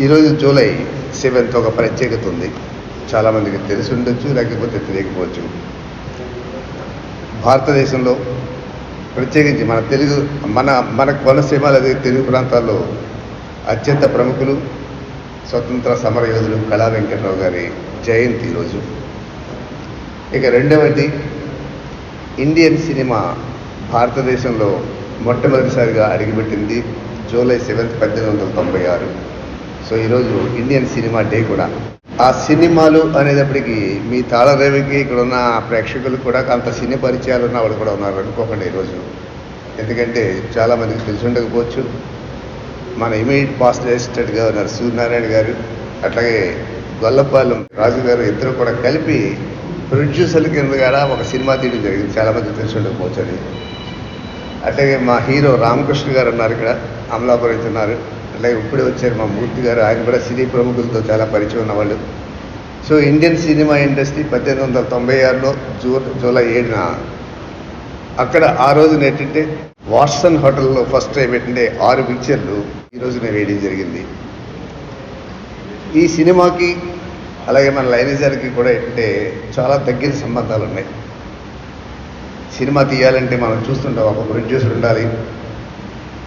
ఈరోజు July seventh ఒక ప్రత్యేకత ఉంది. చాలామందికి తెలిసి ఉండొచ్చు లేకపోతే తెలియకపోవచ్చు. భారతదేశంలో ప్రత్యేకించి మన తెలుగు మన మన కోనసీమ లేదా తెలుగు ప్రాంతాల్లో అత్యంత ప్రముఖులు స్వతంత్ర సమరయోధులు కళా వెంకటరావు గారి జయంతి ఈరోజు ఇక రెండవది ఇండియన్ సినిమా భారతదేశంలో మొట్టమొదటిసారిగా అడిగిపెట్టింది జూలై సెవెంత్ పద్దెనిమిది వందల తొంభై ఆరు. సో ఈరోజు ఇండియన్ సినిమా డే కూడా. ఆ సినిమాలు అనేటప్పటికీ మీ తాళరేవికి ఇక్కడ ఉన్న ప్రేక్షకులు కూడా అంత సినీ పరిచయాలు ఉన్న వాళ్ళు కూడా ఉన్నారు అనుకోకండి ఈరోజు. ఎందుకంటే చాలామందికి తెలిసి ఉండకపోవచ్చు. మన ఇమీడియట్ పాస్ట్ అసిస్టెంట్గా ఉన్నారు సూర్యనారాయణ గారు అట్లాగే గొల్లపాలెం రాజు గారు ఇద్దరు కూడా కలిపి ప్రొడ్యూసర్ల కింద కూడా ఒక సినిమా తీయడం జరిగింది. చాలామంది తెలిసి ఉండకపోవచ్చు అది. అట్లాగే మా హీరో రామకృష్ణ గారు ఉన్నారు ఇక్కడ అమలాపురం ఉన్నారు. అలాగే ఇప్పుడే వచ్చారు మా మూర్తి గారు. ఆయన కూడా సినీ ప్రముఖులతో చాలా పరిచయం ఉన్నవాళ్ళు. సో ఇండియన్ సినిమా ఇండస్ట్రీ పద్దెనిమిది వందల తొంభై ఆరులో జూ జూలై ఏడున అక్కడ ఆ రోజున ఏంటంటే వాట్సన్ హోటల్లో ఫస్ట్ టైం ఏంటంటే ఆరు పిక్చర్లు ఈ రోజున వేయడం జరిగింది. ఈ సినిమాకి అలాగే మన లైనేజర్కి కూడా ఏంటంటే చాలా తగ్గిన సంబంధాలు ఉన్నాయి. సినిమా తీయాలంటే మనం చూస్తుంటాం. ఒక ప్రొడ్యూసర్ ఉండాలి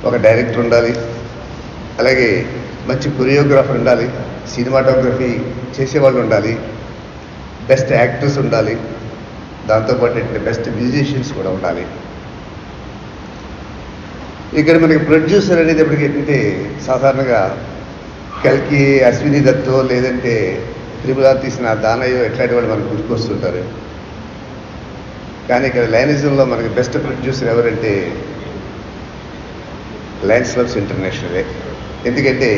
ఒక డైరెక్టర్ ఉండాలి అలాగే మంచి కొరియోగ్రాఫర్ ఉండాలి సినిమాటోగ్రఫీ చేసేవాళ్ళు ఉండాలి బెస్ట్ యాక్టర్స్ ఉండాలి దాంతోపాటు ఏంటంటే బెస్ట్ మ్యూజిషియన్స్ కూడా ఉండాలి. ఇక్కడ మనకి ప్రొడ్యూసర్ అనేది ఎప్పటికి ఏంటంటే సాధారణంగా కల్కి అశ్విని దత్తో లేదంటే త్రిపుల తీసిన దానయ్యో ఎట్లాంటి వాళ్ళు మనకు గుర్తుకొస్తుంటారు. కానీ ఇక్కడ లైనిజంలో మనకి బెస్ట్ ప్రొడ్యూసర్ ఎవరంటే లయన్స్ క్లబ్స్ ఇంటర్నేషనలే ఎందుకంటే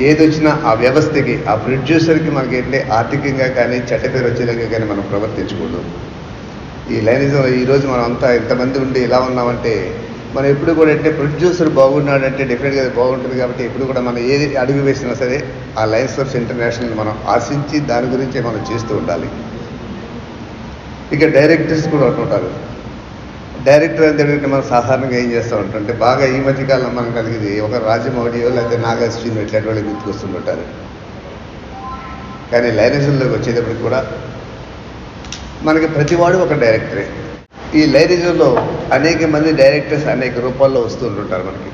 ఏది వచ్చినా ఆ వ్యవస్థకి ఆ ప్రొడ్యూసర్కి మనకి ఆర్థికంగా కానీ చట్టపేరు వచ్చేలాగా కానీ మనం ప్రవర్తించకూడదు. ఈ లైనిజంలో ఈరోజు మనం అంతా ఎంతమంది ఉండి ఇలా ఉన్నామంటే మనం ఎప్పుడు కూడా అంటే ప్రొడ్యూసర్ బాగున్నాడంటే డెఫినెట్గా బాగుంటుంది కాబట్టి ఎప్పుడు కూడా మనం ఏది అడుగు వేసినా సరే ఆ లైన్స్ ఆఫ్ ఇంటర్నేషనల్ మనం ఆశించి దాని గురించే మనం చేస్తూ ఉండాలి. ఇక డైరెక్టర్స్ కూడా ఉంటుంటారు డైరెక్టర్ అంటే మనం సాధారణంగా ఏం చేస్తూ ఉంటాం అంటే బాగా ఈ మధ్యకాలంలో మనం కలిగింది ఒక రాజమౌళియో లేకపోతే నాగార్జున ఇట్లాంటి వాళ్ళు గుర్తుకొస్తుంటారు కానీ లైనజంలోకి వచ్చేటప్పటికి కూడా మనకి ప్రతివాడు ఒక డైరెక్టరే. ఈ లైనజంలో అనేక మంది డైరెక్టర్స్ అనేక రూపాల్లో వస్తుంటుంటారు మనకి.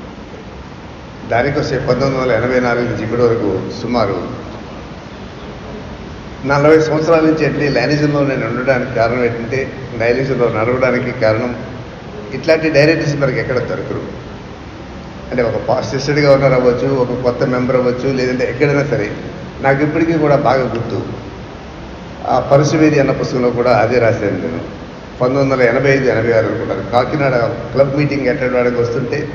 దానికి వస్తే పంతొమ్మిది వందల ఎనభై నాలుగు నుంచి ఇప్పటి వరకు సుమారు నలభై సంవత్సరాల నుంచి ఎట్లీ లైనిజంలో నేను ఉండడానికి కారణం ఏంటంటే లైనిజంలో నడవడానికి కారణం ఇట్లాంటి డైరెక్టర్స్ మనకి ఎక్కడ దొరకరు అంటే ఒక పాస్టిస్టెడ్గా ఉన్నారు అవ్వచ్చు ఒక కొత్త మెంబర్ అవ్వచ్చు లేదంటే ఎక్కడైనా సరే నాకు ఇప్పటికీ కూడా బాగా గుర్తు. ఆ పరశువేది అన్న పుస్తకంలో కూడా అదే రాశాను నేను. పంతొమ్మిది వందల ఎనభై ఐదు ఎనభై ఆరు అనుకుంటాను. కాకినాడ క్లబ్ మీటింగ్ అటెండ్ అవ్వడానికి వస్తుంటే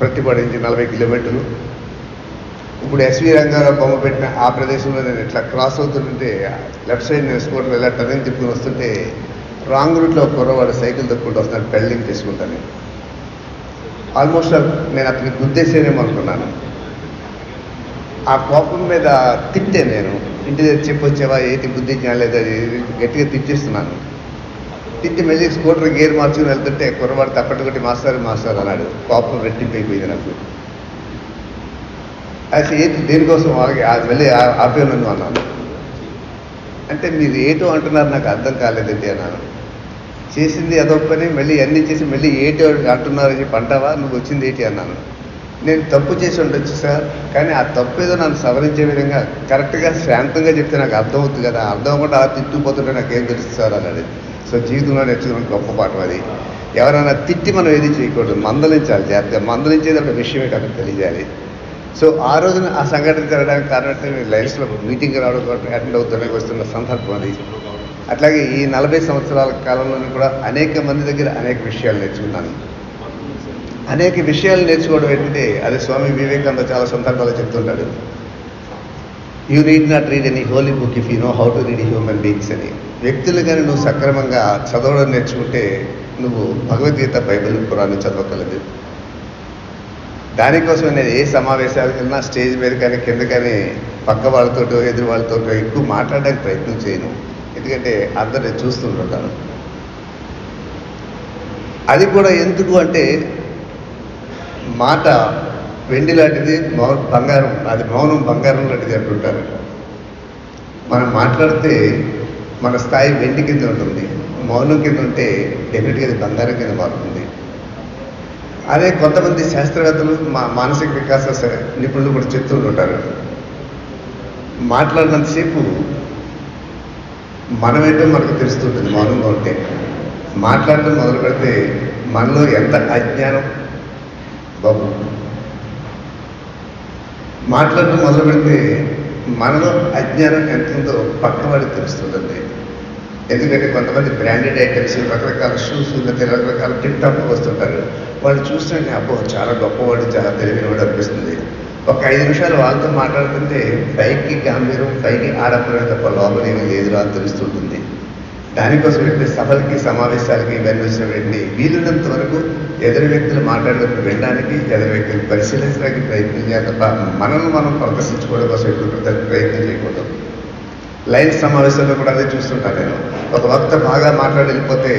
ప్రతిపాడు నుంచి నలభై కిలోమీటర్లు. ఇప్పుడు ఎస్వి రంగారావు బొమ్మ పెట్టిన ఆ ప్రదేశంలో నేను ఇట్లా క్రాస్ అవుతుంటే లెఫ్ట్ సైడ్ నేను స్కూటర్ ఇలా టర్నింగ్ తిప్పుకుని వస్తుంటే రాంగ్ రూట్లో కుర్రవాడు సైకిల్ తొక్కుంటూ వస్తున్నాడు పెళ్ళింగ్ తీసుకుంటాను. ఆల్మోస్ట్ నేను అతనికి గుద్దేసేనేమో అనుకున్నాను. ఆ కోపం మీద తిట్టే నేను. ఇంటి దగ్గర చెప్పొచ్చేవా ఏంటి బుద్ధి లేదా గట్టిగా తిట్టిస్తున్నాను. తిట్టి మళ్ళీ స్కూటర్ గేర్ మార్చుకుని వెళ్తుంటే కుర్రవాడు తప్పట్టు కొట్టి మాస్టర్ మాస్టర్ అన్నాడు. కోపం రెట్టింపైపోయింది నాకు. అయితే ఏంటి దేనికోసం వాళ్ళకి ఆ- వెళ్ళి ఆ- అన్నాను అంటే మీరు ఏటో అంటున్నారు నాకు అర్థం కాలేదండి అన్నాను. చేసింది అదో పని మళ్ళీ అన్నీ చేసి మళ్ళీ ఏటి అంటున్నారని చెప్పి అంటావా? నువ్వు వచ్చింది ఏటి అన్నాను. నేను తప్పు చేసి ఉండొచ్చు సార్ కానీ ఆ తప్పు ఏదో నన్ను సవరించే విధంగా కరెక్ట్గా శాంతంగా చెప్తే నాకు అర్థమవుతుంది కదా అర్థం అవ్వకుండా అలా తిట్టుకుపోతుంటే నాకేం తెలుస్తుంది సార్ అన్నాడు సో జీవితంలో నేర్చుకున్న గొప్ప పాఠం అది. ఎవరైనా తిట్టి మనం ఏది చేయకూడదు మందలించాలి జాగ్రత్త మందలించేది ఒక విషయమే కాదు తెలియజేయాలి సో ఆ రోజున ఆ సంఘటన జరగడానికి కారణం నేను లైఫ్లో మీటింగ్ రావడం అటెండ్ అవుతానికి వస్తున్న సందర్భం అది. అట్లాగే ఈ నలభై సంవత్సరాల కాలంలోనే కూడా అనేక మంది దగ్గర అనేక విషయాలు నేర్చుకున్నాను. అనేక విషయాలు నేర్చుకోవడం ఏంటంటే అది స్వామి వివేకానంద చాలా సందర్భాలు చెప్తుంటాడు. You read not read any holy book if you know how to read human beings అని. వ్యక్తులు కానీ నువ్వు సక్రమంగా చదవడం నేర్చుకుంటే నువ్వు భగవద్గీత బైబిల్ పురాణం చదవగలదు. దానికోసం నేను ఏ సమావేశాలకు వెళ్ళినా స్టేజ్ మీద కానీ కింద కానీ పక్క వాళ్ళతోటో ఎదురు వాళ్ళతో ఎక్కువ మాట్లాడడానికి ప్రయత్నం చేయను. ఎందుకంటే అందరు నేను చూస్తుంటాను అది కూడా ఎందుకు అంటే మాట వెండి లాంటిది మౌ బంగారం అది మౌనం బంగారం లాంటిది అంటుంటారు. మనం మాట్లాడితే మన స్థాయి వెండి కింద ఉంటుంది మౌనం కింద ఉంటే డెఫినెట్గా అది బంగారం కింద మారుతుంది. అదే కొంతమంది శాస్త్రవేత్తలు మా మానసిక వికాస నిపుణులు కూడా చెప్తూ ఉంటారు. మాట్లాడినంతసేపు మనమైతే మనకు తెలుస్తుంటుంది మౌనంగా ఉంటే మాట్లాడటం మొదలు పెడితే మనలో ఎంత అజ్ఞానం? బాబు. మాట్లాడటం మొదలు పెడితే మనలో అజ్ఞానం ఎంత ఉందో పక్కవాడికి తెలుస్తుంటుంది ఎందుకంటే కొంతమంది బ్రాండెడ్ ఐటమ్స్ రకరకాల షూస్ లేకపోతే రకరకాల టిప్ టాప్ వస్తుంటారు. వాళ్ళు చూస్తే అబ్బో చాలా గొప్పవాడు చాలా తెలివినవాడు అనిపిస్తుంది. ఒక ఐదు నిమిషాలు వాళ్ళతో మాట్లాడుతుంటే పైకి గంభీరం పైకి ఆడంబరం తప్ప లోపల ఏమీ లేదురా అని తెలుస్తుంటుంది. దానికోసం ఇప్పుడు సభలకి సమావేశాలకి ఇవన్నీ వచ్చిన వెంటనే వీలున్నంత వరకు ఎదురు వ్యక్తులు మాట్లాడినప్పుడు వినడానికి ఎదురు వ్యక్తులు పరిశీలించడానికి ప్రయత్నం చేయాలి తప్ప మనల్ని మనం ప్రదర్శించుకోవడం కోసం ఎప్పుడు దానికి ప్రయత్నం చేయకూడదు. లైన్ సమావేశంలో కూడా అదే చూస్తుంటాను నేను. ఒక వక్త బాగా మాట్లాడి వెళ్ళిపోతే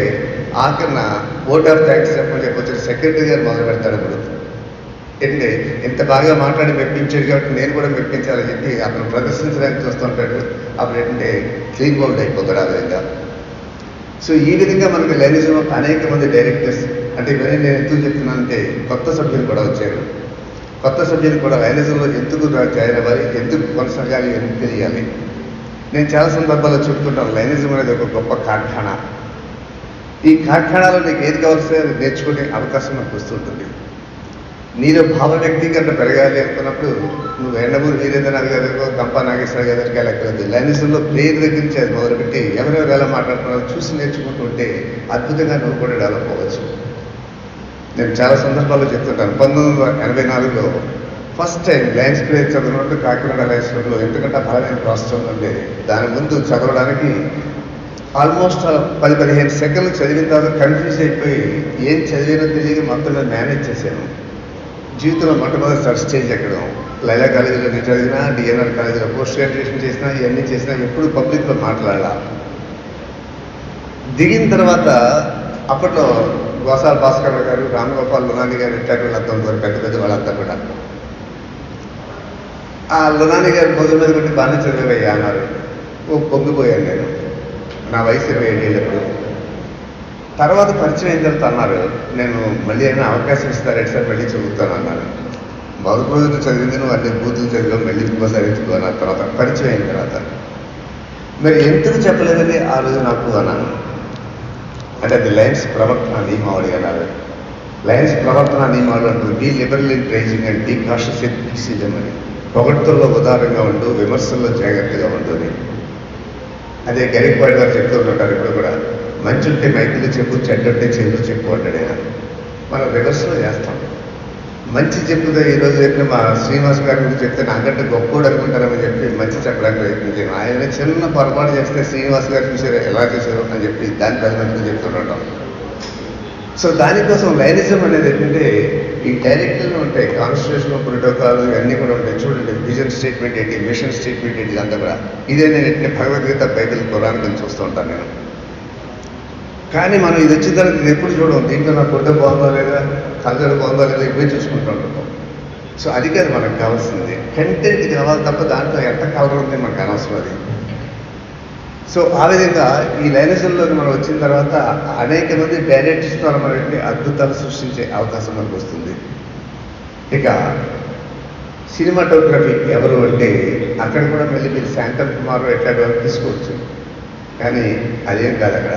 ఆఖరిన ఓట్ ఆఫ్ థ్యాంక్స్ చెప్పని చెప్పి సెక్రటరీ గారు మొదలు పెడతాడు ఇప్పుడు. ఎందుకంటే ఇంత బాగా మాట్లాడి మెప్పించాడు కాబట్టి నేను కూడా మెప్పించాలని చెప్పి అతను ప్రదర్శించడానికి చూస్తుంటాడు అప్పుడు ఏంటంటే క్లీన్ బౌల్డ్ అయిపోతాడు ఆ విధంగా. సో ఈ విధంగా మనకి లైనిజం అనేక మంది డైరెక్టర్స్ అంటే ఇవన్నీ నేను ఎందుకు చెప్తున్నానంటే కొత్త సభ్యులు కూడా వచ్చారు. కొత్త సభ్యులు కూడా లైనిజంలో ఎందుకు జాయిన్ అవ్వాలి? ఎందుకు కొనసాగాలి? ఎందుకు తెలియాలి? నేను చాలా సందర్భాల్లో చెప్తుంటాను లైనిజం అనేది ఒక గొప్ప కార్ఖానా. ఈ కార్ఖానాలో నీకు ఏది కావాల్సిన నేర్చుకునే అవకాశం నాకు వస్తుంటుంది నీలో భావ వ్యక్తీకరణ పెరగాలి అనుకున్నప్పుడు నువ్వు ఎండమూరు వీరేంద్రనాథ్ గారి గంపా నాగేశ్వర గారికి దగ్గరికి వెళ్ళక్కర్లేదు. ప్లేయర్ దగ్గర నుంచి అది మొదలుపెట్టి ఎవరెవరు ఎలా మాట్లాడుతున్నారో చూసి నేర్చుకుంటూ ఉంటే అద్భుతంగా నువ్వు కూడా డెవలప్ అవ్వచ్చు. నేను చాలా సందర్భాల్లో చెప్తుంటాను. పంతొమ్మిది వందల ఎనభై నాలుగులో ఫస్ట్ టైం లయన్స్ ప్లేయర్ చదివినట్టు కాకినాడ లయన్స్ ఎందుకంటే బలమైన రాష్ట్రం ఉండేది దాని ముందు చదవడానికి ఆల్మోస్ట్ పది పదిహేను సెకండ్లు చదివిన తర్వాత కన్ఫ్యూజ్ అయిపోయి ఏం చదివినో తెలియక మొత్తం మేనేజ్ చేశాను. జీవితంలో మొట్టమొదటి స్టేజ్ ఎక్కడం. లైలా కాలేజీలో నేను చదివినా డిఎన్ఆర్ కాలేజీలో పోస్ట్ గ్రాడ్యుయేషన్ చేసినా ఇవన్నీ చేసినా ఎప్పుడు పబ్లిక్లో మాట్లాడాల. దిగిన తర్వాత అప్పట్లో గోసాల భాస్కర్ గారు రామగోపాల్ లునాని గారు ఇట్లాంటి వాళ్ళంతా ఉన్నారు పెద్ద పెద్ద వాళ్ళంతా కూడా. ఆ లునాని గారి భోజనం మీద కొట్టి బాగానే చదివేవయ్యా అన్నారు. ఓ పొంగిపోయాను నేను. నా వయసు ఇరవై ఏళ్ళప్పుడు తర్వాత పరిచయం అయిన తర్వాత అన్నారు నేను మళ్ళీ అయినా అవకాశం ఇస్తారంటే సార్ మళ్ళీ చదువుతాను అన్నారు. మొదటి రోజులు చదివింది నువ్వు అన్ని బూతులు చదివావు మళ్ళీ ఇంకోసారి అన్న తర్వాత పరిచయం అయిన తర్వాత. మరి ఎందుకు చెప్పలేదని ఆ రోజు నాకు? అన్నాను. అంటే అది లయన్స్ ప్రవర్తన నియమావళి అన్నారు. లయన్స్ ప్రవర్తన నియమావళి అంటుంది be liberal in praising and be cautious in criticism అని పొగడ్తల్లో ఉదారంగా ఉండు విమర్శల్లో జాగ్రత్తగా ఉండు అని. అదే గరికపాటి గారు చెప్తూ ఉంటారు ఇప్పుడు కూడా. మంచి ఉంటే మైకులు చెప్పు చెడ్డ ఉంటే చెవులు చెప్పు అంటాడు ఆయన. మనం రివర్స్లో చేస్తాం. మంచి చెప్పుదా ఈరోజు చెప్పిన మా శ్రీనివాస్ గారి గురించి చెప్తే నాకంటే గొప్పోడు అనుకుంటారని చెప్పి మంచి చెప్పడానికి ప్రయత్నించాను ఆయన చిన్న పొరపాటు చేస్తే శ్రీనివాస్ గారు చూసారు ఎలా చేశారు అని చెప్పి దాని పది చెప్తుండటం సో దానికోసం లైనిజం అనేది ఏంటంటే ఈ డైరెక్టర్లు ఉంటాయి కాన్స్టిట్యూషన్ ప్రోటోకాల్ ఇవన్నీ కూడా ఉంటాయి. చూడండి విజన్ స్టేట్మెంట్ ఏంటి మిషన్ స్టేట్మెంట్ ఏంటి ఇదంతా కూడా. ఇదే నేను భగవద్గీత బైబిల్ ఖురాన్ గురించి చూస్తూ ఉంటాను నేను. కానీ మనం ఇది వచ్చిన తర్వాత ఎప్పుడు చూడం దీంట్లో నా ఫోటో బాగుందా లేదా కలర్ బాగుందా లేదా ఇవే చూసుకుంటూ ఉంటాం. సో అది కాదు మనకు కావాల్సింది. కంటెంట్ కావాలి తప్ప దాంట్లో ఎంత కలర్ ఉంది మనకు అనవసరం అది. సో ఆ విధంగా ఈ లైనజంలోకి మనం వచ్చిన తర్వాత అనేక మంది డైరెక్టర్స్ ద్వారా మనకి అద్భుతాలు సృష్టించే అవకాశం మనకు వస్తుంది. ఇక సినిమాటోగ్రఫీ ఎవరు అంటే అక్కడ కూడా మళ్ళీ మీరు శాంతం కుమార్ ఎట్లా తీసుకోవచ్చు. కానీ అదేం కాదు అక్కడ.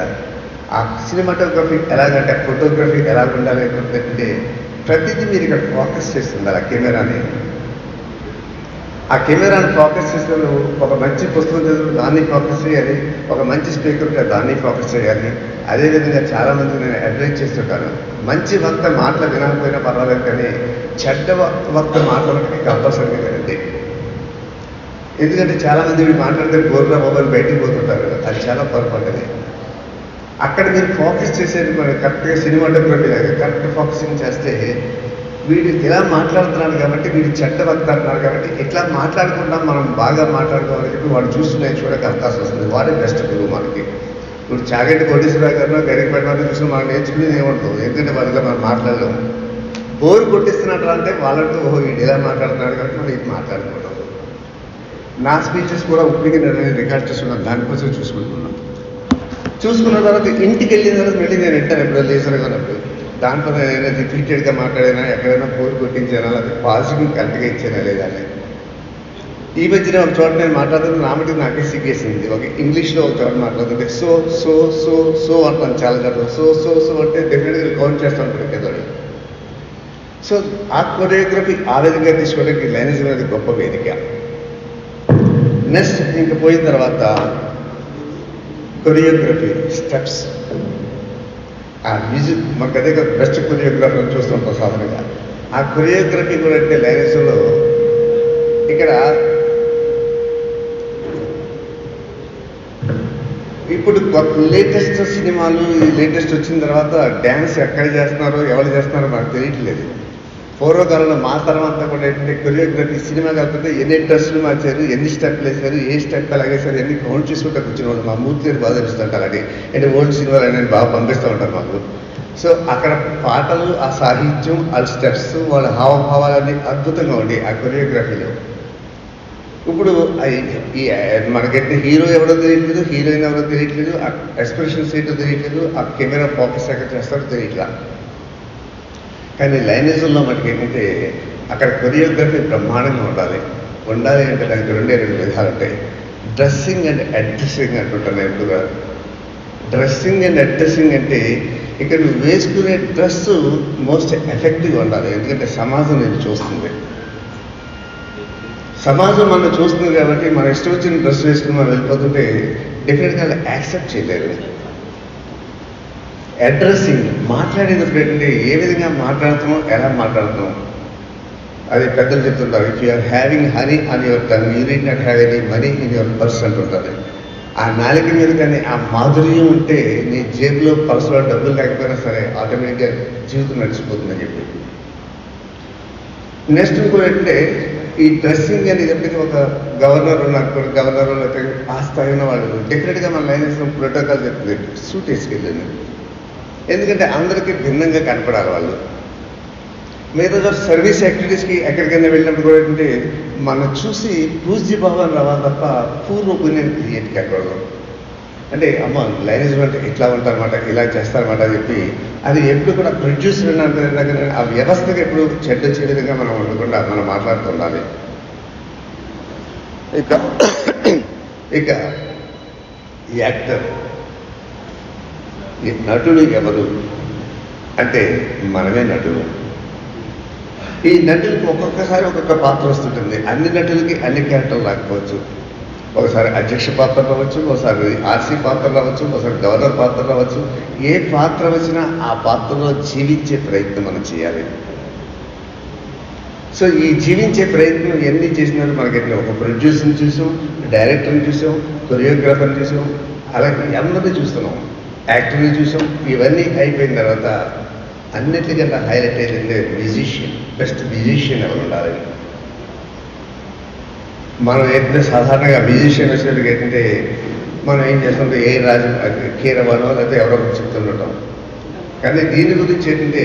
ఆ సినిమాటోగ్రఫీ ఎలాగంటే ఫోటోగ్రఫీ ఎలా ఉండాలి అంటే ప్రతిదీ మీరు ఇక్కడ ఫోకస్ చేస్తుండాలి ఆ కెమెరాని. ఆ కెమెరాని ఫోకస్ చేసినప్పుడు ఒక మంచి పుస్తకం చదువు దాన్ని ఫోకస్ చేయాలి. ఒక మంచి స్పీకర్ ఉంటే దాన్ని ఫోకస్ చేయాలి. అదేవిధంగా చాలామంది నేను అడ్వైజ్ చేస్తుంటాను మంచి వక్త మాటలు వినకపోయినా పర్వాలేదు కానీ చెడ్డ వక్త మాటలకి కంపల్సరీగా వినండి. ఎందుకంటే చాలామంది వీళ్ళు మాట్లాడితే గోర్రా మొబైల్ బయటికి పోతుంటారు అది చాలా పొరపాటుది అక్కడ మీరు ఫోకస్ చేసేది మరి కరెక్ట్గా సినిమాటోగ్రఫీ లాగా కరెక్ట్ ఫోకసింగ్ చేస్తే వీడు ఇలా మాట్లాడుతున్నాడు కాబట్టి వీడు చెడ్డ వక్త అంటున్నారు కాబట్టి ఇట్లా మాట్లాడకుండా మనం బాగా మాట్లాడుకోవాలని చెప్పి వాడు చూస్తున్నాయి చూడక అవకాశం వస్తుంది. వాడే బెస్ట్ గురువు మనకి. ఇప్పుడు చాగంటి కోటేశ్వరరావు గారినో గడికి పెట్టడం చూసి మనం నేర్చుకునేది ఏముంటుంది ఎందుకంటే వాళ్ళతో మనం మాట్లాడలేము. బోర్ కొట్టిస్తున్నట్టు అంటే వాళ్ళతో ఓహో వీడు ఇలా మాట్లాడుతున్నాడు కాబట్టి మనం ఇది మాట్లాడుకుంటాం. నా స్పీచెస్ కూడా ఉప్పికి నేను రికార్డ్ చేసుకున్నాను దానికోసం చూసుకుంటున్నాను. చూసుకున్న తర్వాత ఇంటికి వెళ్ళిన తర్వాత మళ్ళీ నేను వింటాను ఎప్పుడో లేసర్గా ఉన్నప్పుడు దాంట్లో నేను ఏదైనా రిపీటెడ్గా మాట్లాడినా ఎక్కడైనా పోరు కొట్టించానా లేకపోతే పాజిటివ్ కరెక్ట్గా ఇచ్చానా లేదా అని. ఈ మధ్యన ఒక చోట నేను మాట్లాడుతున్న నామటి నాకే సిగ్గేసింది. ఒక ఇంగ్లీష్లో ఒక చోట మాట్లాడుతుంటే సో సో సో సో అంటాను చాలా చోట్ల. సో సో సో అంటే డెఫినెట్గా కౌంట్ చేస్తాను ఇప్పుడు సో ఆ కొరియోగ్రఫీ ఆ విధంగా తీసుకోవడానికి లైనిజం అనేది గొప్ప వేదిక. నెక్స్ట్ ఇంక పోయిన తర్వాత కొరియోగ్రఫీ స్టెప్స్. ఆ మ్యూజిక్ మాకు అదే కదా బెస్ట్ కొరియోగ్రఫీ చూస్తుంటాం సాధారణంగా ఆ కొరియోగ్రఫీ కూడా అంటే లైనస్లో ఇక్కడ ఇప్పుడు లేటెస్ట్ సినిమాలు లేటెస్ట్ వచ్చిన తర్వాత డ్యాన్స్ ఎక్కడ చేస్తున్నారో ఎవరు చేస్తున్నారో మనకు తెలియట్లేదు. పూర్వకాలంలో మా తరం అంతా కూడా ఏంటంటే కొరియోగ్రఫీ సినిమా కాకపోతే ఎన్ని డ్రెస్సులు మార్చారు ఎన్ని స్టెప్లు వేశారు ఏ స్టెప్ అలాగేసారు ఎన్ని కౌంట్ చేసుకుంటా కూర్చుని వాళ్ళు మా మూర్తి గారు బాగా తెలుస్తుంటారు అలాగే. అంటే ఓల్డ్ సినిమాలు అనేది బాగా పంపిస్తూ ఉంటారు మాకు. సో అక్కడ పాటలు ఆ సాహిత్యం ఆ స్టెప్స్ వాళ్ళ హావభావాలన్నీ అద్భుతంగా ఉండి ఆ కొరియోగ్రఫీలో. ఇప్పుడు మనకైతే హీరో ఎవరో తెలియట్లేదు హీరోయిన్ ఎవరో తెలియట్లేదు ఆ ఎక్స్ప్రెషన్స్ ఏంటో తెలియట్లేదు ఆ కెమెరా ఫోకస్ ఎక్కడ చేస్తారో తెలియట్లేదు కానీ లైనిజంలో మనకి ఏంటంటే అక్కడ కొరియోగ్రఫీ బ్రహ్మాండంగా ఉండాలి. ఉండాలి అంటే దానికి రెండే రెండు విధాలు ఉంటాయి. డ్రెస్సింగ్ అండ్ అడ్రస్సింగ్ అంటుంటాను ఎప్పుడుగా ఎప్పుడు డ్రెస్సింగ్ అండ్ అడ్రస్సింగ్ అంటే ఇక్కడ నువ్వు వేసుకునే డ్రెస్ మోస్ట్ ఎఫెక్టివ్గా ఉండాలి. ఎందుకంటే సమాజం నేను చూస్తుంది. సమాజం మనం చూస్తుంది కాబట్టి మన ఇష్టం వచ్చిన డ్రెస్ వేసుకుని మనం వెళ్ళిపోతుంటే డెఫినెట్గా యాక్సెప్ట్ చేయలేరు. అడ్రస్సింగ్ మాట్లాడేటప్పుడు ఏంటంటే ఏ విధంగా మాట్లాడతామో ఎలా మాట్లాడుతున్నాం అది పెద్దలు చెప్తుంటారు ఇఫ్ యూఆర్ హ్యావింగ్ హనీ అని your tongue you need not have any money in your purse అంటుంటుంది ఆ నాలుక మీద కానీ ఆ మాధుర్యం ఉంటే నీ జేబులో పర్సులో డబ్బులు లేకపోయినా సరే ఆటోమేటిక్గా జీవితం నడిచిపోతుందని చెప్పి. నెక్స్ట్ ఇంకోటి ఏంటంటే ఈ డ్రెస్సింగ్ అనేది ఎప్పటికీ ఒక గవర్నర్ ఉన్నారు గవర్నర్ లేకపోతే ఆ స్థాయి ఉన్న వాళ్ళు డెఫినెట్గా మన లైన్ ప్రోటోకాల్ చెప్తుంది సూట్ వేసుకెళ్ళింది ఎందుకంటే అందరికీ భిన్నంగా కనపడాలి వాళ్ళు. మిగతా సర్వీస్ యాక్టివిటీస్కి ఎక్కడికైనా వెళ్ళినప్పుడు కూడా ఏంటంటే మనం చూసి పూజ్యభావం రావాలి తప్ప పూర్వ పుణ్యం క్రియేట్ కాకూడదు. అంటే అమ్మ మేనేజ్మెంట్ ఇట్లా ఉంటారన్నమాట ఇలా చేస్తారన్నమాట అని చెప్పి అది ఎప్పుడు కూడా ప్రొడ్యూసర్ అంటే ఆ వ్యవస్థకి ఎప్పుడు చెడ్డ వచ్చే విధంగా మనం ఉండకుండా మనం మాట్లాడుతుండాలి ఇక ఇక యాక్టర్ ఈ నటుడు ఎవరు? అంటే మనమే నటుడు. ఈ నటులకి ఒక్కొక్కసారి ఒక్కొక్క పాత్ర వస్తుంటుంది. అన్ని నటులకి అన్ని క్యారెక్టర్లు రాకపోవచ్చు. ఒకసారి అధ్యక్ష పాత్ర రావచ్చు ఒకసారి ఆర్సీ పాత్ర రావచ్చు ఒకసారి గవర్నర్ పాత్ర రావచ్చు. ఏ పాత్ర వచ్చినా ఆ పాత్రలో జీవించే ప్రయత్నం మనం చేయాలి. సో ఈ జీవించే ప్రయత్నం ఎన్ని చేసినారు మనకి ఒక ప్రొడ్యూసర్ని చూసాం డైరెక్టర్ని చూసాం కొరియోగ్రాఫర్ని చూసాం అలాగే అందరినీ చూస్తున్నాం. యాక్టర్ని చూసాం. ఇవన్నీ అయిపోయిన తర్వాత అన్నిటికన్నా హైలైట్ అయిందంటే మ్యూజిషియన్ బెస్ట్ మ్యూజిషియన్ ఎవరు ఉండాలని మనం ఏంటంటే సాధారణంగా మ్యూజిషియన్ వచ్చేటికి ఏంటంటే మనం ఏం చేస్తుంటే ఏ రాజు కీరవానో లేకపోతే ఎవరో ఒకరు చెప్తుండటం కానీ దీని గురించి ఏంటంటే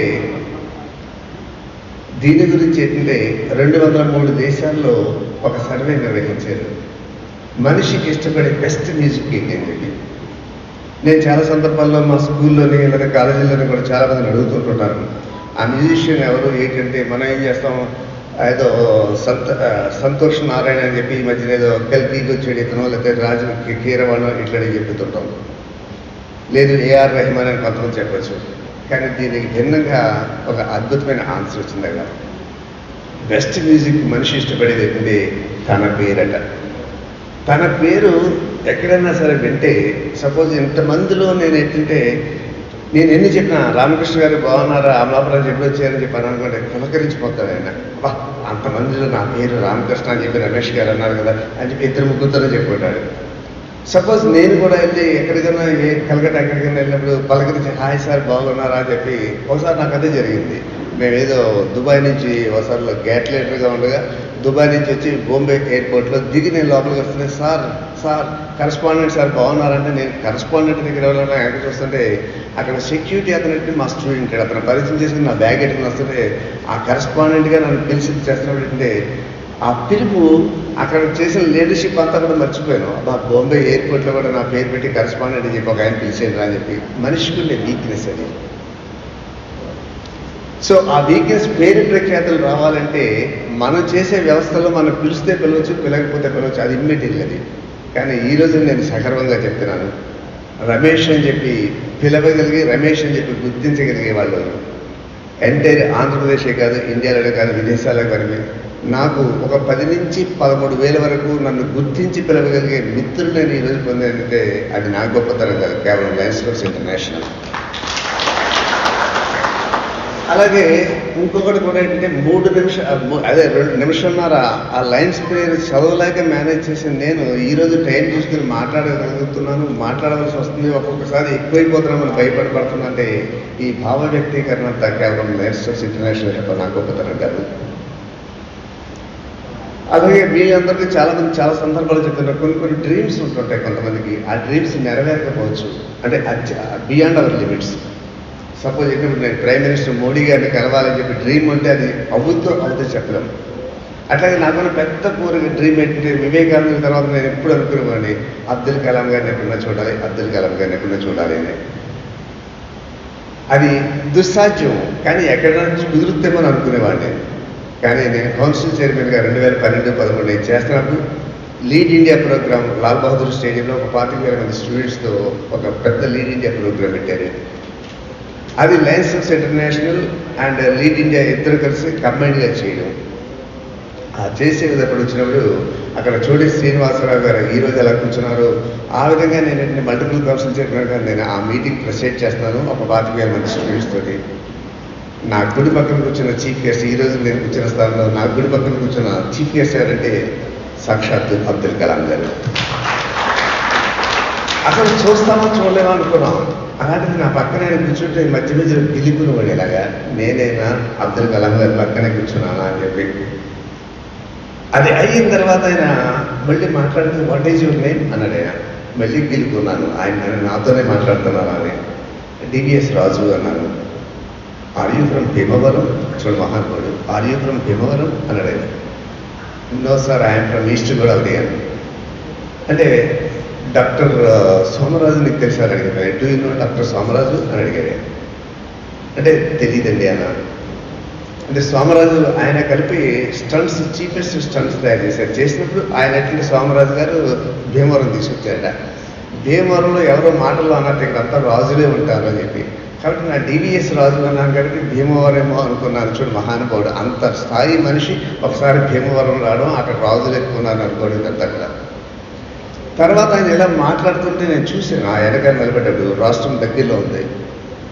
దీని గురించి ఏంటంటే రెండు వందల మూడు దేశాల్లో ఒక సర్వే నిర్వహించారు. మనిషికి ఇష్టపడే బెస్ట్ మ్యూజిక్ ఏంటంటే నేను చాలా సందర్భాల్లో మా స్కూల్లోని లేదా కాలేజీలోని కూడా చాలా మందిని అడుగుతుంటున్నాను ఆ మ్యూజిషియన్ ఎవరు ఏంటంటే మనం ఏం చేస్తాం ఏదో సంత సంతోష్ నారాయణ అని చెప్పి ఈ మధ్యన ఏదో కల్పీకి వచ్చాడు ఇతను లేకపోతే రాజు కీరవాణం ఇట్లని చెప్తుంటాం. లేదు ఏఆర్ రెహమాన్ అని కొంతమంది చెప్పచ్చు. కానీ దీనికి భిన్నంగా ఒక అద్భుతమైన ఆన్సర్ వచ్చింది అక్కడ. బెస్ట్ మ్యూజిక్ మనిషి ఇష్టపడేది ఏంటంటే తన పేరట. తన పేరు ఎక్కడైనా సరే వింటే సపోజ్ ఇంతమందిలో నేను ఏంటంటే నేను ఎన్ని చెప్పినా రామకృష్ణ గారు బాగున్నారా అమలాపురం చెప్పి వచ్చారని చెప్పాను అనుకోండి పులకరించిపోతాడు ఆయన. "అబ్బా, అంతమందిలో నా పేరు రామకృష్ణ అని చెప్పి రమేష్ గారు అన్నారు కదా అని చెప్పి ఇద్దరు ముగ్గురుతోనే చెప్పుకుంటాడు. సపోజ్ నేను కూడా వెళ్ళి ఎక్కడికైనా ఏ కలకట్ట ఎక్కడికైనా వెళ్ళినప్పుడు పలకరించి హాయ్ సార్ బాగున్నారా? అని చెప్పి ఒకసారి నాకు అదే జరిగింది. మేమేదో దుబాయ్ నుంచి ఒకసారిలో గ్యాట్ లీటర్గా ఉండగా దుబాయ్ నుంచి వచ్చి బాంబే ఎయిర్పోర్ట్లో దిగి నేను లోపలికి వస్తుంటే సార్ సార్ కరస్పాండెంట్ సార్ బాగున్నారంటే నేను కరస్పాండెంట్ దగ్గర ఎవరైనా ఎక్కడ చూస్తుంటే అక్కడ సెక్యూరిటీ అతనికి మా స్టూడెంట్ అతను పరిచయం చేసుకుని నా బ్యాగ్ ఎట్టుకుని వస్తుంటే ఆ కరస్పాండెంట్గా నన్ను పిలిచి చేస్తున్నప్పుడు ఆ పిలుపు అక్కడ చేసిన లీడర్షిప్ అంతా కూడా మర్చిపోయాను. మా బాంబే ఎయిర్పోర్ట్లో కూడా నా పేరు పెట్టి కరస్పాండెంట్ అని చెప్పి ఒక ఆయన పిలిచేయండి అని చెప్పి మనిషికి ఉండే వీక్నెస్ అది. సో ఆ వీక్నెస్ పేరు ప్రఖ్యాతులు రావాలంటే మనం చేసే వ్యవస్థలో మనం పిలిస్తే పిలవచ్చు పిలకపోతే పిలవచ్చు అది ఇమ్మెటీరియల్ అది. కానీ ఈ రోజు నేను సగర్వంగా చెప్తున్నాను. రమేష్ అని చెప్పి పిలవగలిగి రమేష్ అని చెప్పి గుర్తించగలిగే వాళ్ళు ఎంటైర్ ఆంధ్రప్రదేశే కాదు ఇండియాలో కాదు విదేశాల్లో కానీ నాకు ఒక పది నుంచి పదమూడు వేల వరకు నన్ను గుర్తించి పిలవగలిగే మిత్రులు నేను ఈరోజు పొందానంటే అది నా గొప్పతనం కాదు కేవలం లయన్స్ ఇంటర్నేషనల్ అలాగే ఇంకొకటి కూడా ఏంటంటే మూడు నిమిషాలు అదే రెండు నిమిషంన్నర ఆ లైన్స్ పేరు చదవలేక మేనేజ్ చేసిన నేను ఈరోజు టైం చూసుకుని మాట్లాడగలుగుతున్నాను. మాట్లాడవలసి వస్తుంది. ఒక్కొక్కసారి ఎక్కువైపోతున్నామని భయపడబడుతుందంటే ఈ భావ వ్యక్తీకరణ అంతా కేవలం లైన్స్ ఇంటర్నేషనల్ యొక్క నా గొప్పతనం కాదు. అలాగే మీ అందరికీ చాలా మంది చాలా సందర్భాలు చెప్తున్నారు. కొన్ని కొన్ని డ్రీమ్స్ ఉంటుంటాయి కొంతమందికి. ఆ డ్రీమ్స్ నెరవేరకపోవచ్చు. అంటే బియాండ్ అవర్ లిమిట్స్ సపోజ్ ఇప్పుడు నేను ప్రైమ్ మినిస్టర్ మోడీ గారిని కలవాలని చెప్పి డ్రీమ్ ఉంటే అది అవుతో అవుతో చెప్పలేము అట్లాగే నాకున్న పెద్ద కోరిక డ్రీమ్ ఏంటంటే వివేకానంద తర్వాత నేను ఎప్పుడు అనుకునేవాడిని అబ్దుల్ కలాం గారిని ఎప్పుడన్నా చూడాలి అబ్దుల్ కలాం గారిని ఎప్పుడన్నా చూడాలి అని. అది దుస్సాధ్యం. కానీ ఎక్కడ నుంచి అనుకునేవాడిని. కానీ నేను కౌన్సిల్ చైర్మన్గా రెండు వేల పన్నెండు పదమూడు నేను చేస్తున్నప్పుడు lead India programme Lal Bahadur స్టేడియంలో ఒక పాతిక వేల మంది స్టూడెంట్స్తో ఒక పెద్ద లీడ్ ఇండియా ప్రోగ్రామ్ పెట్టారు. అది Lions International and lead India ఇద్దరు కలిసి కంబైన్డ్గా చేయడం. ఆ చేసే విధప్పుడు వచ్చినప్పుడు అక్కడ చోడి శ్రీనివాసరావు గారు ఈరోజు ఎలా కూర్చున్నారు? ఆ విధంగా నేను మల్టిపుల్ కౌన్సిల్ చైర్మన్గా నేను ఆ మీటింగ్ ప్రెసైడ్ చేస్తున్నాను. ఒక పాతిక వేల మంది స్టూడెంట్స్ తోటి నా గుడి పక్కన కూర్చున్న చీఫ్ గెస్ట్ ఈ రోజు నేను కూర్చున్న స్థానంలో నా గుడి పక్కన కూర్చున్న చీఫ్ గెస్ట్ ఎవరంటే సాక్షాత్ అబ్దుల్ కలాం గారు. అసలు చూస్తామో చూడలేమో అనుకున్నాం. అలాంటిది నా పక్కన ఆయన కూర్చుంటే మధ్య మధ్యలో పిలుపుని పడేలాగా నేనైనా? అబ్దుల్ కలాం గారి పక్కనే కూర్చున్నానా? అని చెప్పి. అది అయిన తర్వాత ఆయన మళ్ళీ మాట్లాడుతూ వాట్ ఈజ్ యువర్ నేమ్ అన్నాడు ఆయన. మళ్ళీ పిలుపున్నాను. ఆయన నాతోనే మాట్లాడుతున్నాను అని. డివిఎస్ రాజు అన్నాను ఆర్ యూ ఫ్రమ్ భీమవరం చూడు మహానుభావుడు. ఆర్ యూ ఫ్రమ్ భీమవరం అన్నాడు ఆయన. No sir I'm from east Godavari అని అంటే డాక్టర్ సోమరాజు నీకు తెలిసారు అడిగారు. ఎటు యూ డాక్టర్ సోమరాజు అని అడిగారు. అంటే తెలియదండి అన్న. అంటే సోమరాజు ఆయన కలిపి స్టంట్స్ చీపెస్ట్ స్టంట్స్ తయారు చేశారు. చేసినప్పుడు ఆయన ఎట్లంటే సోమరాజు గారు భీమవరం తీసుకొచ్చారట. భీమవరంలో ఎవరో మాటల్లో అన్నట్టు ఇక్కడంతా రాజులే ఉంటారు అని చెప్పి. కాబట్టి నా డివిఎస్ రాజు అన్నాను కాబట్టి భీమవరమేమో అనుకున్నాను చూడు మహానుభావుడు అంత స్థాయి మనిషి ఒకసారి భీమవరం రావడం అక్కడ రాజులు ఎక్కువ ఉన్నారు అనుకోవడం అంతా కూడా. తర్వాత ఆయన ఇలా మాట్లాడుతుంటే నేను చూశాను. ఆ వెనక నిలబడ్డాడు రాష్ట్రం దగ్గరలో ఉంది.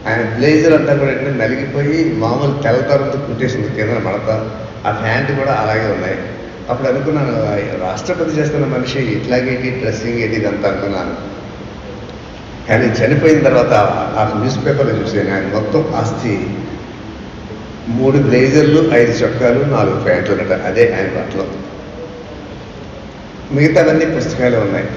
ఆయన బ్లేజర్ అంతా కూడా ఏంటంటే నలిగిపోయి మామూలు తెల్లతరంతో కుట్టేసింది కింద మడత ఆ ప్యాంట్ కూడా అలాగే ఉన్నాయి. అప్పుడు అనుకున్నాను రాష్ట్రపతి చేస్తున్న మనిషి ఇట్లాగేటి? డ్రెస్సింగ్ ఏంటి? ఇదంతా అనుకున్నాను. కానీ చనిపోయిన తర్వాత ఆ న్యూస్ పేపర్లో చూసాను ఆయన మొత్తం ఆస్తి మూడు బ్లేజర్లు ఐదు చొక్కాలు నాలుగు ప్యాంట్లు అన్నట అదే ఆయన బట్టలు. మిగతావన్నీ పుస్తకాలు ఉన్నాయి.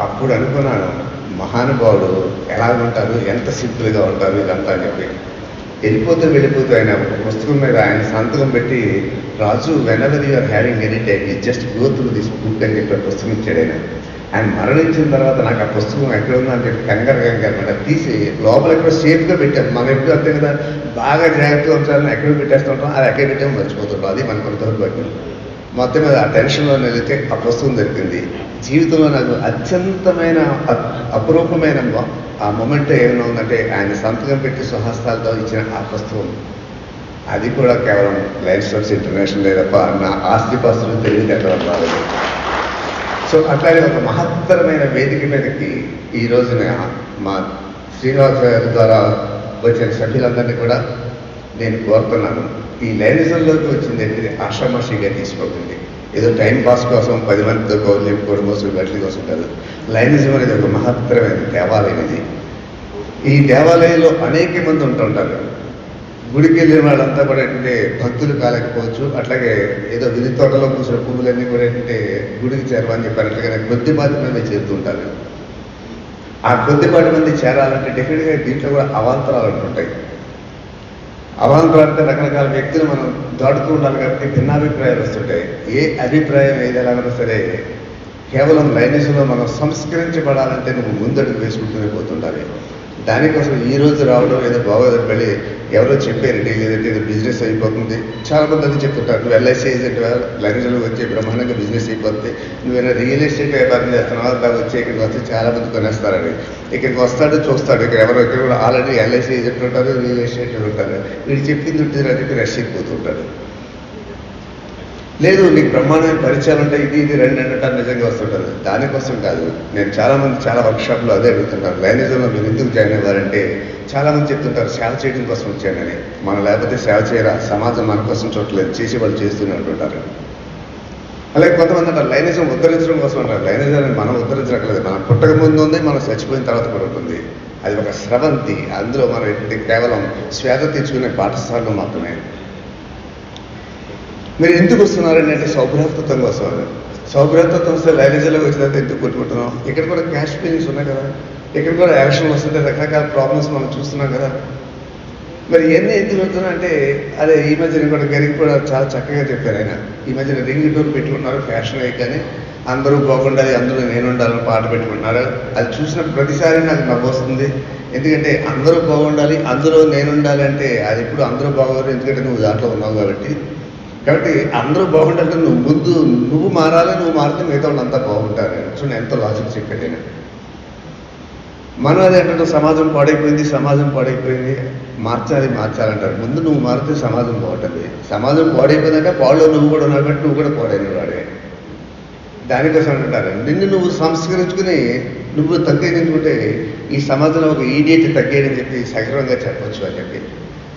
అప్పుడు అనుకున్నాను మహానుభావుడు ఎలా ఉంటారు ఎంత సింపుల్గా ఉంటారు ఇదంతా అని చెప్పి. వెళ్ళిపోతూ వెళ్ళిపోతూ ఆయన ఒక పుస్తకం మీద ఆయన సంతకం పెట్టి Raju whenever you're having any type ఈ just go through this book అని చెప్పి పుస్తకం ఇచ్చాడు ఆయన. ఆయన మరణించిన తర్వాత నాకు ఆ పుస్తకం ఎక్కడ ఉందో అని చెప్పి కంగారు కంగారు అనమాట తీసి లోపల ఎక్కడో సేఫ్గా పెట్టాను మనం ఎప్పుడు అంతే కదా? బాగా జాగ్రత్తగా ఉంచాలని ఎక్కడ పెట్టేస్తుంటాం అది ఎక్కడ పెట్టామో మర్చిపోతుంటాం అది మన కొంత భాగ్యం మొత్తం మీద ఆ టెన్షన్లో వెళితే ఆ పుస్తకం దొరికింది. జీవితంలో నాకు అత్యంతమైన అపురూపమైన ఆ మొమెంట్ ఏమైనా ఉందంటే ఆయన సంతకం పెట్టి స్వహస్తాలతో ఇచ్చిన ఆ పుస్తకం అది కూడా కేవలం లైఫ్ స్టోర్స్ ఇంటర్నేషనల్ తప్ప నా ఆస్తిపాస్తులు తెలివితేటల రాలేదు సో అట్లాగే ఒక మహత్తరమైన వేదిక మీదకి ఈ రోజున మా శ్రీనివాస గారి ద్వారా వచ్చిన సభ్యులందరినీ కూడా నేను కోరుతున్నాను. ఈ లైనిజంలోకి వచ్చింది ఆషామాషిగా తీసుకోకండి. ఏదో టైం పాస్ కోసం పది మందితో కౌలు చెప్పుకోవడం కోసం గట్ల కోసం కాదు. లైనిజం అనేది ఒక మహత్తరమైన దేవాలయం ఇది. ఈ దేవాలయంలో అనేక మంది ఉంటుంటారు. గుడికి వెళ్ళిన వాళ్ళంతా కూడా ఏంటంటే భక్తులు కాలేకపోవచ్చు. అట్లాగే ఏదో విధి తోటలో పూసిన పువ్వులన్నీ కూడా ఏంటంటే గుడికి చేరమని చెప్పినట్లుగా కొద్దిపాటి మంది చేరుతుంటారు ఆ కొద్దిపాటి మంది చేరాలంటే డెఫినెట్గా దీంట్లో కూడా అవాంతరాలు ఉంటుంటాయి. అవాంతరం అంటే రకరకాల వ్యక్తులు మనం దాటుతూ ఉండాలి కాబట్టి భిన్నాభిప్రాయాలు వస్తుంటాయి ఏ అభిప్రాయం ఏదైనా సరే కేవలం లైనస్లో మనం సంస్కరించబడాలంటే నువ్వు ముందడుగు వేసుకుంటూనే పోతుండాలి. దానికోసం ఈ రోజు రావడం ఏదో బాగోదని మళ్ళీ ఎవరో చెప్పారండి లేదంటే ఇది బిజినెస్ అయిపోతుంది. చాలా మంది అది చెప్తుంటారు నువ్వు ఎల్ఐసి ఏజెంట్ లైనస్లో వచ్చి బ్రహ్మాండంగా బిజినెస్ అయిపోతుంది. నువ్వేనా రియల్ ఎస్టేట్ వ్యాపారం చేస్తున్నావు అలా వచ్చి ఇక్కడికి వస్తే చాలా మంది కొనేస్తారని. ఇక్కడికి వస్తాడు చూస్తాడు ఇక్కడ ఎవరో ఇక్కడ కూడా ఆల్రెడీ ఎల్ఐసి ఏజెంట్ ఉంటారు రియల్ ఎస్టేట్ ఉంటారు వీడు చెప్పింది ఉంటుంది అని చెప్పి రష్ అయిపోతుంటాడు. లేదు నీకు బ్రహ్మాండమైన పరిచయాలు ఉంటాయి ఇది ఇది రెండు అంటే నిజంగా వస్తుంటారు. దానికోసం కాదు. నేను చాలా మంది చాలా వర్క్షాప్లో అదే అడుగుతున్నాను లైనిజంలో మీరు ఎందుకు జాయిన్ అవ్వారంటే చాలా మంది చెప్తుంటారు సేవ చేయడం కోసం వచ్చానని. మనం లేకపోతే సేవ చేయరా? సమాజం మన కోసం చూడలేదు చేసి వాళ్ళు చేస్తూనే ఉంటుంటారు. అలాగే కొంతమంది అంటారు లైనిజం ఉద్ధరించడం కోసం అంటారు. లైనిజాన్ని మనం ఉద్ధరించట్లేదు మనం పుట్టక ముందు ఉంది మనం చచ్చిపోయిన తర్వాత కూడా ఉంటుంది. అది ఒక స్రవంతి. అందులో మనం కేవలం శ్వేత తెచ్చుకునే పాఠశాలలో మాత్రమే. మీరు ఎందుకు వస్తున్నారండి అంటే సౌభ్రాతత్వం వస్తారు సౌభ్రాతత్వం వస్తే లైనేజీలోకి వచ్చిన తర్వాత ఎందుకు కొట్టుకుంటున్నాం? ఇక్కడ కూడా క్యాష్ ఫీలింగ్స్ ఉన్నాయి కదా. ఇక్కడ కూడా యాక్షన్ వస్తుంటే రకరకాల ప్రాబ్లమ్స్ మనం చూస్తున్నాం కదా. మరి ఇవన్నీ ఎందుకు వెళ్తున్నా అంటే అదే ఈ మధ్యన కూడా గరికి కూడా చాలా చక్కగా చెప్పారు ఆయన. ఈ మధ్యన రింగ్ టోన్ పెట్టుకున్నారు ఫ్యాషన్ అయ్యి కానీ అందరూ బాగుండాలి అందరూ నేను ఉండాలని పాట పెట్టుకుంటున్నారు. అది చూసిన ప్రతిసారి నాకు నవ్వు వస్తుంది ఎందుకంటే అందరూ బాగుండాలి అందరూ నేను ఉండాలి అంటే అది ఇప్పుడు అందరూ బాగోరు ఎందుకంటే నువ్వు దాంట్లో ఉన్నావు కాబట్టి. కాబట్టి అందరూ బాగుంటారు నువ్వు ముందు నువ్వు మారాలి నువ్వు మారితే మిగతా వాళ్ళంతా బాగుంటారు. చూడండి ఎంత లాజిక్ చెప్పాడు నేను మనం అది ఏంటంటే సమాజం పాడైపోయింది సమాజం పాడైపోయింది మార్చాలి మార్చాలంటారు. ముందు నువ్వు మారితే సమాజం బాగుంటుంది. సమాజం పాడైపోయిందంటే పాడులో నువ్వు కూడా ఉన్నావు కాబట్టి నువ్వు కూడా పాడైన వాడే. దానికోసం అంటారు. నిన్ను నువ్వు సంస్కరించుకుని నువ్వు తగ్గేందుకుంటే ఈ సమాజంలో ఒక ఈడియట్ తగ్గేదని చెప్పి సగర్వంగా చెప్పొచ్చు అని చెప్పి.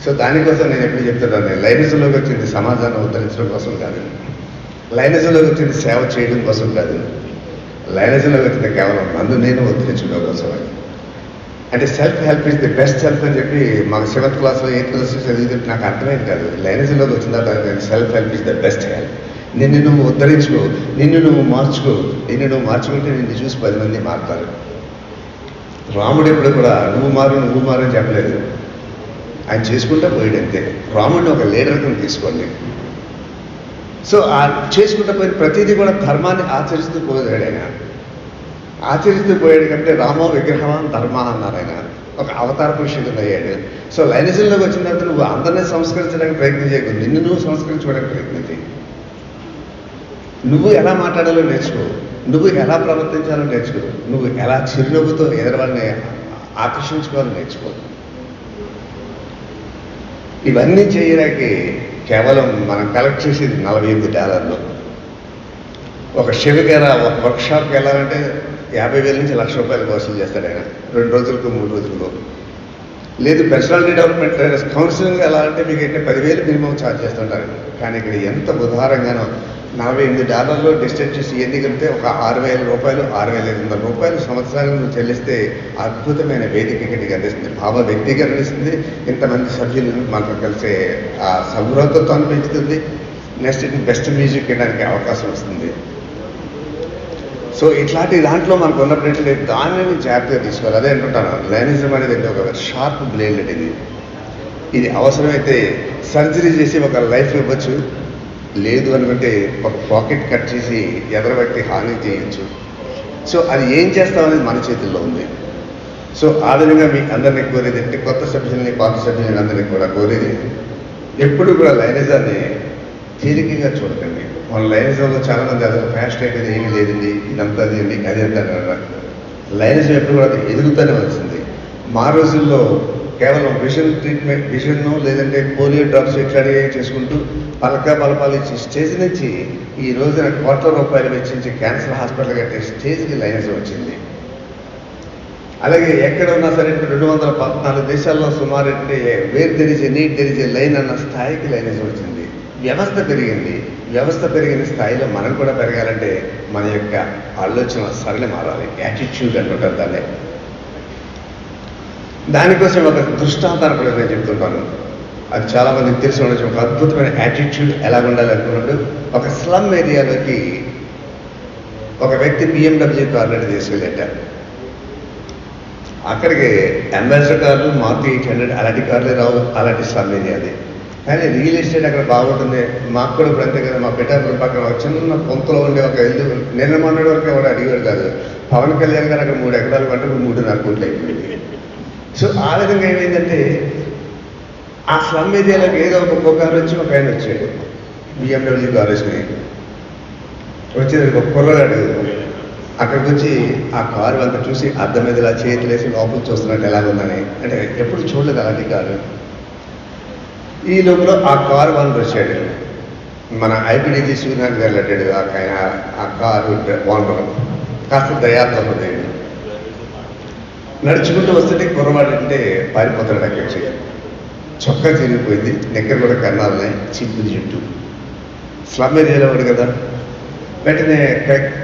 సో దానికోసం నేను ఎప్పుడు చెప్తున్నాను లైనసులోకి వచ్చింది సమాజాన్ని ఉద్ధరించడం కోసం కాదు. లైనసులోకి వచ్చింది సేవ చేయడం కోసం కాదు. లైనసులోకి వచ్చింది కేవలం నన్ను నేను ఉద్ధరించడం కోసం అని అంటే self help is the best self అని చెప్పి మాకు సెవెంత్ క్లాస్లో ఎయిత్ క్లాస్ చదివితే నాకు అర్థమైంది కాదు. లైనసులోకి వచ్చిన తర్వాత self help is the best help నిన్ను నువ్వు ఉద్ధరించుకో నిన్ను నువ్వు మార్చుకో నిన్ను నువ్వు మార్చుకుంటే నిన్ను చూసి పది మంది మారుతారు. రాముడు ఎప్పుడు కూడా నువ్వు మారు నువ్వు మారు అని చెప్పలేదు. ఆయన చేసుకుంటా పోయాడు అంతే. రాముడిని ఒక లీడర్ కింద తీసుకోండి. సో ఆ చేసుకుంటా పోయిన ప్రతిదీ కూడా ధర్మాన్ని ఆచరిస్తూ పోయాడు ఆయన. ఆచరిస్తూ పోయాడు కంటే రామ విగ్రహం ధర్మ అన్నారు ఆయన. ఒక అవతార పురుషుడు అయ్యాడు. సో లైనిజంలోకి వచ్చిన తర్వాత నువ్వు అందరినీ సంస్కరించడానికి ప్రయత్నం చేయకు. నిన్ను నువ్వు సంస్కరించుకోవడానికి ప్రయత్నం చేయి. నువ్వు ఎలా మాట్లాడాలో నేర్చుకో. నువ్వు ఎలా ప్రవర్తించాలో నేర్చుకో. నువ్వు ఎలా చిరునవ్వుతో ఎదరవాడిని ఆకర్షించుకోవాలో నేర్చుకో. ఇవన్నీ చేయడానికి కేవలం మనం కలెక్ట్ చేసేది నలభై ఎనిమిది డాలర్లు. ఒక షెవికేర ఒక వర్క్షాప్కి వెళ్ళాలంటే యాభై వేల నుంచి లక్ష రూపాయలు వసూలు చేస్తాడు ఆయన. రెండు రోజులకు మూడు రోజులకు. లేదు పర్సనాలిటీ డెవలప్మెంట్ కౌన్సిలింగ్ వెళ్ళాలంటే మీకు అయితే పదివేలు మినిమం ఛార్జ్ చేస్తుంటారు. కానీ ఇక్కడ ఎంత ఉదారంగానో నలభై ఎనిమిది డాలర్లు డిస్టెన్స్ చేసి ఎన్ని కలిపితే ఒక ఆరు వేల రూపాయలు ఆరు వేల ఐదు వందల రూపాయలు సంవత్సరాలను చెల్లిస్తే అద్భుతమైన వేదిక ఇక్కడికి అందిస్తుంది. భావ వ్యక్తీకరణ ఇస్తుంది ఇంతమంది సభ్యులు మనకు కలిసే ఆ సౌహృదత్వాన్ని పెంచుతుంది నెక్స్ట్ బెస్ట్ మ్యూజిక్ వినడానికి అవకాశం వస్తుంది. సో ఇట్లాంటి దాంట్లో మనకు ఉన్నప్పుడు దానిని జాగ్రత్తగా తీసుకోవాలి. అదే అంటుంటాను లైనిజం అనేది ఒక షార్ప్ బ్లేడ్ ఇది ఇది అవసరమైతే సర్జరీ చేసి ఒక లైఫ్ ఇవ్వచ్చు. లేదు అనుకుంటే ఒక పాకెట్ కట్ చేసి ఎదరబెట్టి హాని చేయొచ్చు. సో అది ఏం చేస్తామనేది మన చేతుల్లో ఉంది. సో ఆ విధంగా మీ అందరినీ కోరేది అంటే కొత్త సభ్యుల్ని పాత సభ్యుల్ని అందరినీ కూడా కోరేది ఎప్పుడు కూడా లైనజాన్ని తేలికగా చూడకండి. మన లైనజంలో చాలా మంది అసలు ఫ్యాస్ట్ అయిపోయింది ఏమీ లేదండి ఇదంతా అదేండి అది అంటారు లైనజం ఎప్పుడు కూడా ఎదుగుతూనే వచ్చింది. మా రోజుల్లో కేవలం విజువల్ ట్రీట్మెంట్ విజువల్ను లేదంటే పోలియో డ్రాప్స్ ఇట్లాంటివి చేసుకుంటూ పలక బలపాలు ఇచ్చి స్టేజ్ నుంచి ఈ రోజున కోట్ల రూపాయలు వెచ్చించి క్యాన్సర్ హాస్పిటల్ కట్టే స్టేజ్కి లైనిజం వచ్చింది. అలాగే ఎక్కడ ఉన్నా సరే రెండు వందల పద్నాలుగు దేశాల్లో సుమారు అంటే వేర్ తెరిచే నీట్ తెరిచే లైన్ అన్న స్థాయికి లైనిజం వచ్చింది. వ్యవస్థ పెరిగింది. వ్యవస్థ పెరిగిన స్థాయిలో మనం కూడా పెరగాలంటే మన యొక్క ఆలోచన సరళి మారాలి. యాటిట్యూడ్ అంటుంటారు దాన్ని. దానికోసం ఒక దృష్టాంతాన్ని కూడా నేను చెప్తుంటాను అది చాలామందికి తెలిసి ఉండొచ్చు. ఒక అద్భుతమైన యాటిట్యూడ్ ఎలా ఉండాలి అనుకున్నప్పుడు ఒక స్లమ్ ఏరియాలోకి ఒక వ్యక్తి బిఎండబ్ల్యూ కార్లను తీసుకెళ్ళట అక్కడికి అంబాసిడర్ కార్లు మారుతి ఎయిట్ హండ్రెడ్ అలాంటి కార్లే రావు. అలాంటి స్లమ్ ఏరియా అది. కానీ రియల్ ఎస్టేట్ అక్కడ బాగుంటుంది. మాకు కూడా ఇప్పుడు అంతే కదా. మా పిఠాపురం పక్కన ఒక చిన్న పొంతలో ఉండే ఒక ఇల్లు నిన్న మొన్నటి వరకు ఎవరు అడిగారు కాదు. పవన్ కళ్యాణ్ గారు అక్కడ మూడు ఎకరాలు పంటకు మూడున్నర కోట్లు అయిపోయింది. సో ఆ విధంగా ఏమైందంటే ఆ స్లమ్ ఏరియాలోకి ఏదో ఒక ఒక్కో కారు వచ్చి ఒక ఆయన వచ్చాడు. బిఎండబ్ల్యూ కారు వేసుకుని వచ్చేది ఒక కుర్రగాడు అక్కడికి వచ్చి ఆ కారు అంతా చూసి అద్దం మీద ఇలా చేతులు వేసి లోపల చూస్తున్నట్టు ఎలా ఉందని. అంటే ఎప్పుడు చూడలేదు అలాంటి కారు. ఈ లోపల ఆ కారు వాళ్ళు వచ్చాడు. మన ఐపీడీజీ సూర్యనారాయణ గారు అడ్డాడు ఆ ఆయన ఆ కారు ఓనర్. కాస్త దయాత్మ హృదయం నడుచుకుంటూ వస్తుంటే కుర్రవాడు అంటే పారిపోతాడు అక్కడి చొక్కా తిరిగిపోయింది దగ్గర కూడా కన్నాలున్నాయి చింపుది జుట్టు. స్లమ్ ఏరియాలో వాడు కదా వెంటనే క-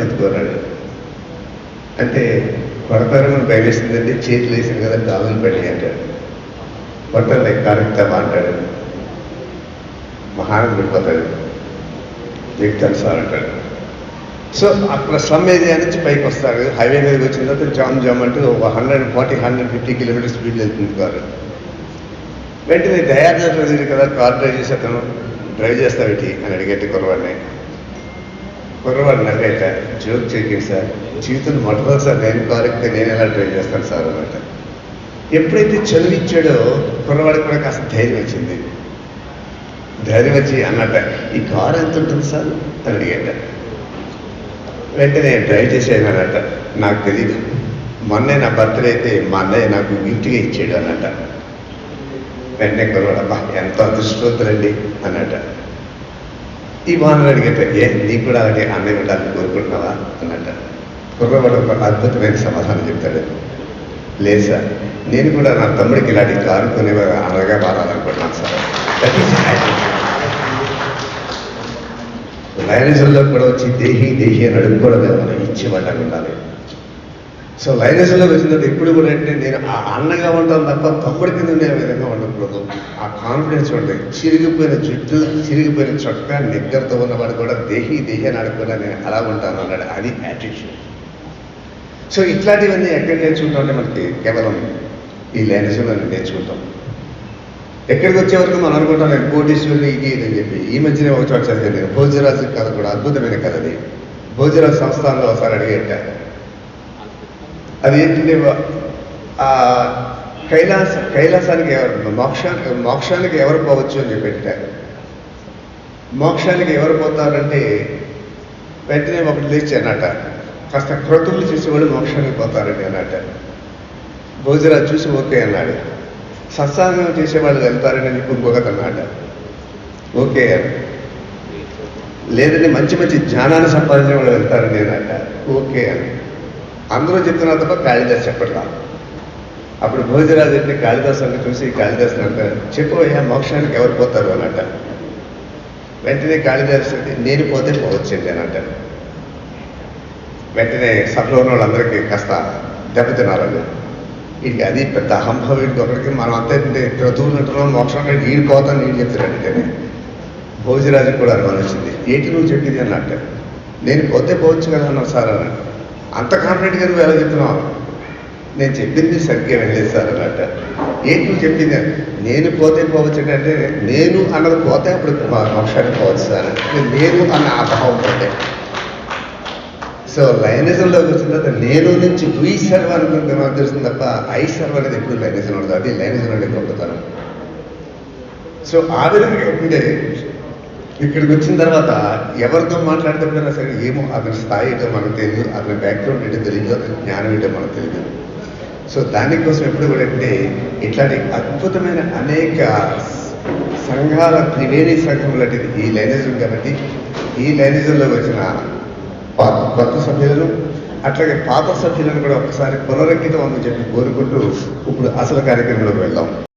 ఎందుకు అన్నాడు. అంటే కొడతారని భయం వేసిందంటే చేతులు వేసింది కదా గాజులు పెళ్ళి అంటాడు. కొట్టలే కరెక్టమా అంటాడు. మహానంద పడిపోతాడు వ్యక్తి సార్ అంటాడు. సో అక్కడ స్లమ్ ఏరియా నుంచి పైకి వస్తారు. హైవే మీదకి వచ్చిన తర్వాత జామ్ జామ్ అంటూ ఒక hundred forty hundred fifty kilometre speed వెళ్తుంది కారు. వెంటనే దయాదర్ కదా కార్ డ్రైవ్ చేసి అతను డ్రైవ్ చేస్తావేటి అని అడిగేటి కుర్రవాడిని కుర్రవాడు నవ్వేట జోక్ చేయకండి సార్ జీవితం మొట్టమొదటి సార్ నేను కారు ఎక్కితే నేను ఎలా డ్రైవ్ చేస్తాను సార్? అన్నమాట. ఎప్పుడైతే చదివిచ్చాడో కుర్రవాడికి కూడా కాస్త ధైర్యం వచ్చింది. ధైర్యం వచ్చి అన్నట్ట ఈ కారు ఎంత ఉంటుంది సార్? అని అడిగేట. వెంటనే ట్రై చేసేది అన్నట్ట నాకు తెలియదు మొన్నే నా బర్త్డే అయితే మా అన్నయ్య నాకు గిఫ్ట్గా ఇచ్చాడు అన్నట వెంటనే కుర్రవాడు ఎంత అదృష్టవంతులండి అన్నట్ట ఈ వానరు అడిగేట ఏ నీకు కూడా అలాగే అన్నయ్య ఉండాలని కోరుకుంటున్నావా? అన్నట కుర్రవాడు ఒక అద్భుతమైన సమాధానం చెప్తాడు. లేదు సార్ నేను కూడా నా తమ్ముడికి ఇలాంటి కారు కొనేవారు అనగా మారాలనుకుంటున్నాను సార్. దట్ ఈస్ లైనజంలో కూడా వచ్చి దేహి దేహి అని అడుక్కోవడం మనం ఇచ్చేవాళ్ళం ఉండాలి సో లైనజంలో వచ్చినప్పుడు ఎప్పుడు కూడా అంటే నేను ఆ అన్నగా ఉంటాను తప్ప తమ్ముడి కింద ఉండే విధంగా ఉండకూడదు. ఆ కాన్ఫిడెన్స్ ఉంటుంది చిరిగిపోయిన జుట్టు చిరిగిపోయిన చొక్కా నిగ్గరతో ఉన్నవాడు కూడా దేహి దేహి అని అడుగుకున్నా నేను అలా ఉంటాను అన్నాడు అది యాటిట్యూడ్ సో ఇట్లాంటివన్నీ ఎక్కడ నేర్చుకుంటామంటే మనకి కేవలం ఈ లైనజంలో నేర్చుకుంటాం. ఎక్కడికి వచ్చే వరకు మనం అనుకుంటాం నేను ఇది అని చెప్పి. ఈ మధ్యనే ఒక చోట చదివాను నేను భోజరాజు కథ కూడా అద్భుతమైన కథ అది. భోజరాజు సంస్థానంలో ఒకసారి అడిగేట అది ఏంటంటే ఆ కైలాస కైలాసానికి ఎవరు మోక్షానికి మోక్షానికి ఎవరు పోవచ్చు అని చెప్పేట మోక్షానికి ఎవరు పోతారంటే వెంటనే ఒకటి లేచి అన్నట కాస్త క్రతువులు చేసేవాళ్ళు మోక్షానికి పోతారండి అన్నట భోజరాజు చూసి ఓకే అన్నాడు. సత్సాంగం చేసేవాళ్ళు వెళ్తారని చెప్పి ఇంకొకటి అన్నాడు. ఓకే. లేదంటే మంచి మంచి జ్ఞానాన్ని సంపాదించే వాళ్ళు వెళ్తారని నేనట ఓకే అని. అందరూ చెప్తున్నా తప్ప కాళిదాస్ చెప్పట్లా. అప్పుడు భోజరాజు అంటే కాళిదాస్ అని చూసి కాళిదాస్ అంటారు చెప్పు అయ్యా మోక్షానికి ఎవరు పోతారు అని వెంటనే కాళిదాస్ అంటే, నేను పోతే పోవచ్చండి అని అంటారు. వెంటనే సభలో ఉన్న వాళ్ళందరికీ కాస్త దెబ్బతిన్నారు ఇది అది పెద్ద అహంభావం వీడికి ఒకరికి మనం అంతా ఏంటంటే మోక్షం అంటే వీడు పోతాను నేను చెప్తున్నాడు అంటే భోజరాజుకి కూడా అనుమానం వచ్చింది ఏంటి నువ్వు చెప్పింది అన్నట్టు నేను పోతే పోవచ్చు కదా అన్నావు సార్ అని అంత కాన్ఫిడెంట్గా నువ్వు ఎలా చెప్తున్నావు? నేను చెప్పింది సరిగ్గా వెళ్ళలేదు సార్ అన్నట్టు ఏంటి నువ్వు చెప్పింది అని. నేను పోతే పోవచ్చు అంటే నేను అన్నది పోతే అప్పుడు మా మోక్షానికి పోవచ్చు సార్ నేను అన్న ఆ భావం పోతే. సో లైనిజంలోకి వచ్చిన తర్వాత నేను నుంచి వీ సర్వ్ అనుకుంటే తెలుస్తుంది తప్ప ఐ సర్వ్ అనేది ఎప్పుడు లైనిజం ఉండదు. అది లైనిజం అనేది గొప్పతనం. సో ఆ విధంగా ఉండే ఇక్కడికి వచ్చిన తర్వాత ఎవరితో మాట్లాడుతున్నా సరే ఏమో అతని స్థాయి ఏంటో మనకు తెలియదు అతని బ్యాక్గ్రౌండ్ ఏంటో తెలియదు అతని జ్ఞానం ఏంటో మనకు తెలియదు. సో దానికోసం ఎప్పుడు కూడా అంటే ఇట్లాంటి అద్భుతమైన అనేక సంఘాల త్రివేణి సంఘం లాంటిది ఈ లైనిజం కాబట్టి ఈ లైనిజంలో వచ్చిన కొత్త సభ్యులను అట్లాగే పాత సభ్యులను కూడా ఒకసారి పునరంకితం అని చెప్పి కోరుకుంటూ ఇప్పుడు అసలు కార్యక్రమంలోకి వెళ్దాం.